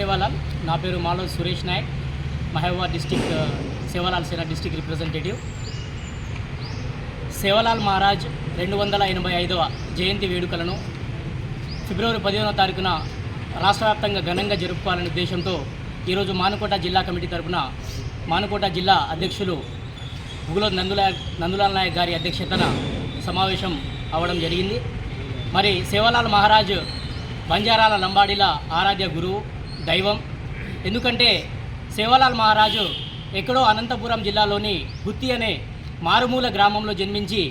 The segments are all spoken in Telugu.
సేవాలాల్. నా పేరు Malo Suresh Nayak. Mahabubabad district Sevalal Sena district representative. Sevalal Maharaj రెండు వందల ఎనభై ఐదవ జయంతి వేడుకలను ఫిబ్రవరి పదిహేనవ తారీఖున రాష్ట్ర వ్యాప్తంగా ఘనంగా జరుపుకోవాలనే ఉద్దేశంతో ఈరోజు మానుకోట జిల్లా కమిటీ తరపున మానుకోట జిల్లా అధ్యక్షులు భూగులో నందులా నందులాల్ నాయక్ గారి అధ్యక్షతన సమావేశం అవడం జరిగింది. మరి సేవలాల్ మహారాజ్ బంజారాల లంబాడీల ఆరాధ్య గురువు దైవం. ఎందుకంటే సేవలాల్ మహారాజు ఎక్కడో అనంతపురం జిల్లాలోని గుత్తి అనే మారుమూల గ్రామంలో జన్మించి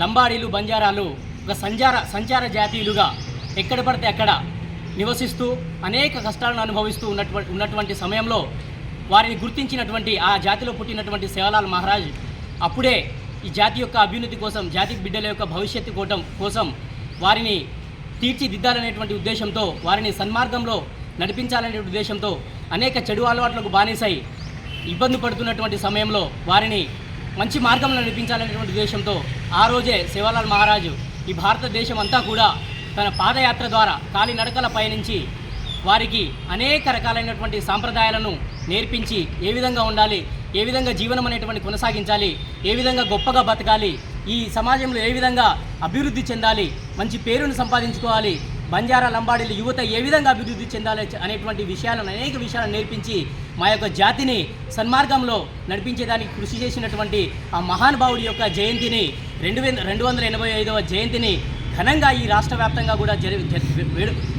లంబాడీలు బంజారాలు ఒక సంచార సంచార జాతీయులుగా ఎక్కడ పడితే అక్కడ నివసిస్తూ అనేక కష్టాలను అనుభవిస్తూ ఉన్నటువంటి ఉన్నటువంటి సమయంలో వారిని గుర్తించినటువంటి ఆ జాతిలో పుట్టినటువంటి సేవలాల్ మహారాజ్ అప్పుడే ఈ జాతి యొక్క అభ్యున్నతి కోసం జాతి బిడ్డల యొక్క భవిష్యత్తు కోటం కోసం వారిని తీర్చిదిద్దాలనేటువంటి ఉద్దేశంతో వారిని సన్మార్గంలో నడిపించాలనే ఉద్దేశంతో అనేక చెడు అలవాట్లకు బానిసై ఇబ్బంది పడుతున్నటువంటి సమయంలో వారిని మంచి మార్గంలో నడిపించాలనేటువంటి ఉద్దేశంతో ఆ రోజే శివలాల్ మహారాజు ఈ భారతదేశం అంతా కూడా తన పాదయాత్ర ద్వారా కాలినడకల పయనించి వారికి అనేక రకాలైనటువంటి సాంప్రదాయాలను నేర్పించి ఏ విధంగా ఉండాలి ఏ విధంగా జీవనం అనేటువంటి కొనసాగించాలి ఏ విధంగా గొప్పగా బతకాలి ఈ సమాజంలో ఏ విధంగా అభివృద్ధి చెందాలి మంచి పేరును సంపాదించుకోవాలి బంజారా లంబాడీల యువత ఏ విధంగా అభివృద్ధి చెందాలి అనేటువంటి విషయాలను అనేక విషయాలను నేర్పించి మా యొక్క జాతిని సన్మార్గంలో నడిపించేదానికి కృషి చేసినటువంటి ఆ మహానుభావుడి యొక్క జయంతిని రెండు వేల రెండు వందల ఎనభై ఐదవ జయంతిని ఘనంగా ఈ రాష్ట్ర వ్యాప్తంగా కూడా జరి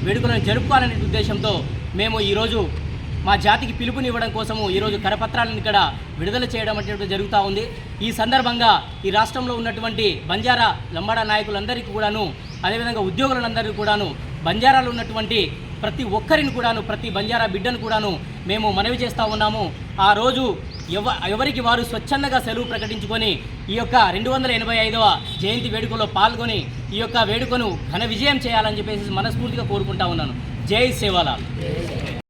వేడుకలను జరుపుకోవాలనే ఉద్దేశంతో మేము ఈరోజు మా జాతికి పిలుపునివ్వడం కోసము ఈరోజు కరపత్రాలను ఇక్కడ విడుదల చేయడం అనేటువంటి జరుగుతూ ఉంది. ఈ సందర్భంగా ఈ రాష్ట్రంలో ఉన్నటువంటి బంజారా లంబాడా నాయకులందరికీ కూడాను అదేవిధంగా ఉద్యోగులందరినీ కూడాను బంజారాలు ఉన్నటువంటి ప్రతి ఒక్కరిని కూడాను ప్రతి బంజారా బిడ్డను కూడాను మేము మనవి చేస్తూ ఉన్నాము. ఆ రోజు ఎవ ఎవరికి వారు స్వచ్ఛందంగా సెలవు ప్రకటించుకొని ఈ యొక్క రెండు వందల ఎనభై ఐదవ జయంతి వేడుకలో పాల్గొని ఈ యొక్క వేడుకను ఘన విజయం చేయాలని చెప్పేసి మనస్ఫూర్తిగా కోరుకుంటా ఉన్నాను. జై సేవాలాల్